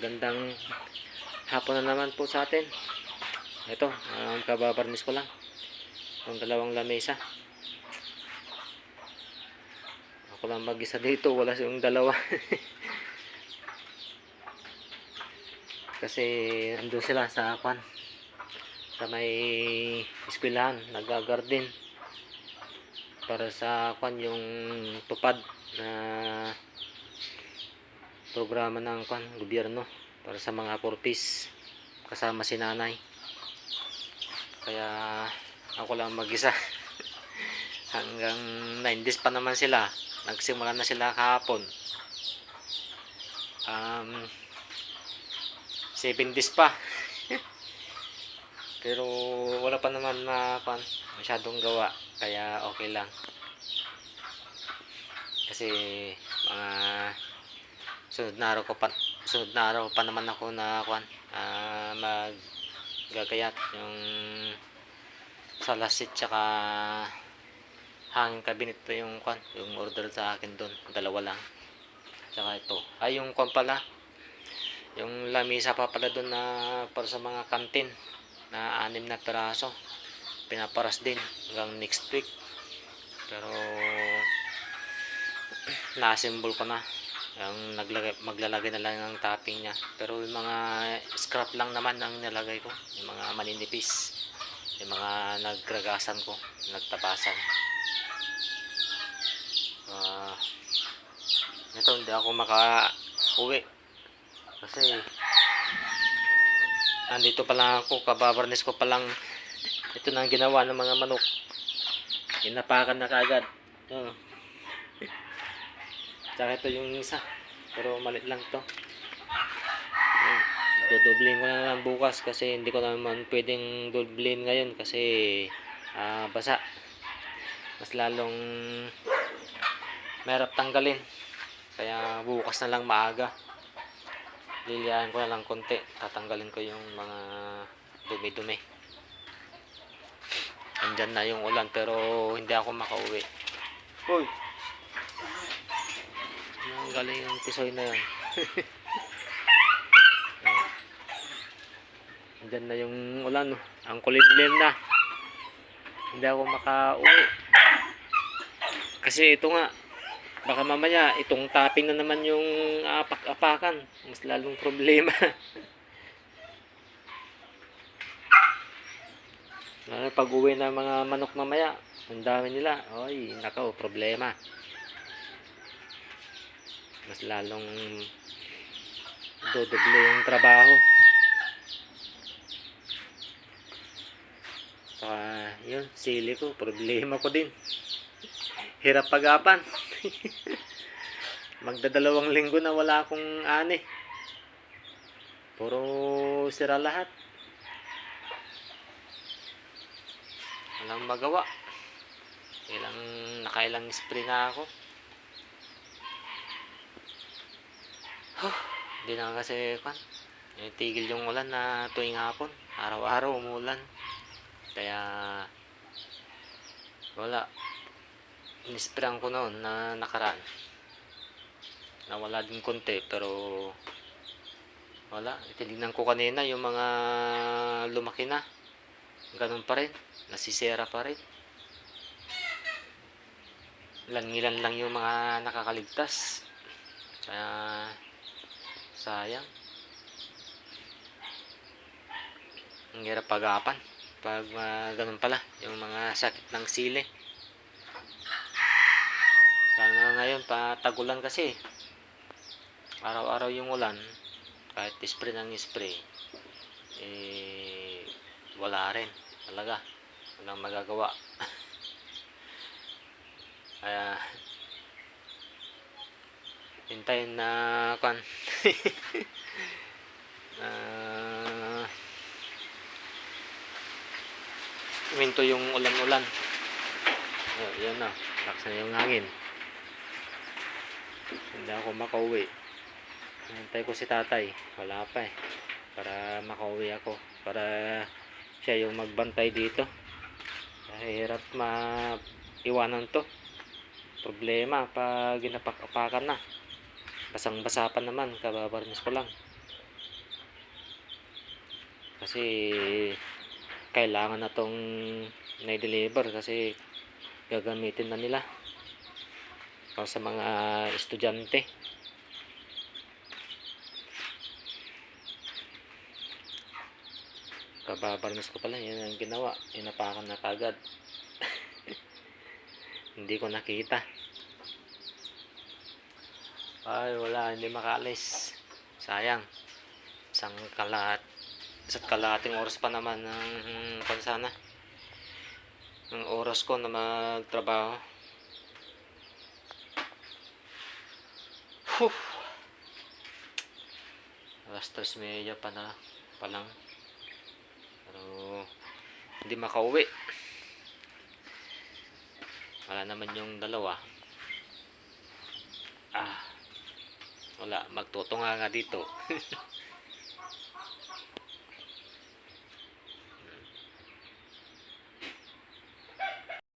Magandang hapon na naman po sa atin. Ito, ang kababarnis ko lang. Ang dalawang lamesa. Ako lang mag-isa dito, wala yung dalawa. Kasi andun sila sa kwan. Sa may eskwelahan, nag-garden. Para sa kwan yung tupad na programa ng kwan, gobyerno para sa mga purpose kasama si nanay. Kaya ako lang mag-isa. Hanggang 90s pa naman sila. Nagsimula na sila kahapon. Um, 70s pa. Pero wala pa naman na kwan, masyadong gawa. Kaya okay lang. Kasi mga sunod na araw ko pa sunod na araw pa naman ako na kwan ah, mag gagayat yung salasit tsaka hangin cabinet pa yung kwan yung order sa akin doon dalawa lang. Tsaka ito. Ay yung kwan pala yung lamisa pa pala doon na para sa mga kantin na anim na peraso pinaparas din hanggang next week. Pero na-assemble ko na ang naglagay, maglalagay na lang ng topping niya. Pero yung mga scrap lang naman ang nilagay ko. Yung mga maninipis. Yung mga nagragasan ko. Nagtapasan. Ah, ito hindi ako maka uwi kasi andito pa lang ako. Kababarnis ko pa lang. Ito na ang ginawa ng mga manok. Inapakan na kagad oh. Tsaka ito yung isa. Pero malit lang to. Ayan. Dodoblin ko na lang bukas kasi hindi ko naman pwedeng doblin ngayon kasi ah, basa. Mas lalong mahirap tanggalin. Kaya bukas na lang maaga. Liliyahan ko na lang konti. Tatanggalin ko yung mga dumi-dumi. Andyan na yung ulan pero hindi ako makauwi. Hoy! Galing ang tisoy na yan. Diyan na yung ulan. oh. Ang kulimlim na. Hindi ako makauwi. Kasi ito nga, baka mamaya itong topping na naman yung apak-apakan. Mas lalong problema. Pag uwi ng mga manok mamaya, ang dami nila. Oy, nakaw, problema mas lalong dodoble yung trabaho. Saka yun sili ko problema ko din. Hirap pagapan. Magdadalawang linggo na wala akong ani. Puro sira lahat. Walang magawa. Ilang nakailang spray na ako Hindi na kasi kan. Tigil yung ulan na tuwing hapon. Araw-araw umulan. Kaya wala. Inispran ko noon na nakaraan. Nawala din konti pero wala. Tinignan ko kanina yung mga lumaki na. Ganun pa rin. Nasisira pa rin. Ilan-ilan lang yung mga nakakaligtas. Kaya sayang. Ang hirap pagapan pag uh, ganun pala yung mga sakit ng sili. Sana ngayon patagulan kasi. Araw-araw yung ulan kahit spray ng spray eh wala rin talaga. Walang magagawa. Kaya hintayin na kan uh, minto yung ulan-ulan. Oh, yan na. Lakas na yung hangin. Hindi ako makauwi. Hintay ko si tatay. Wala pa eh. Para makauwi ako. Para siya yung magbantay dito. Hirap maiwanan to. Problema pag ginapak-apakan na basang basa pa naman kababarnis ko lang. Kasi kailangan na tong na-deliver kasi gagamitin na nila. Para sa mga estudyante. Kababarnas ko pala yun ang ginawa. Inapakan na kagad. Hindi ko nakita ay wala hindi makalis sayang. Isang kalat isa't kalating oras pa naman ng pansana ng oras ko na magtrabaho. Whew. alas tres media pa na pa lang. Pero hindi makauwi. Wala naman yung dalawa wala magtutunga nga dito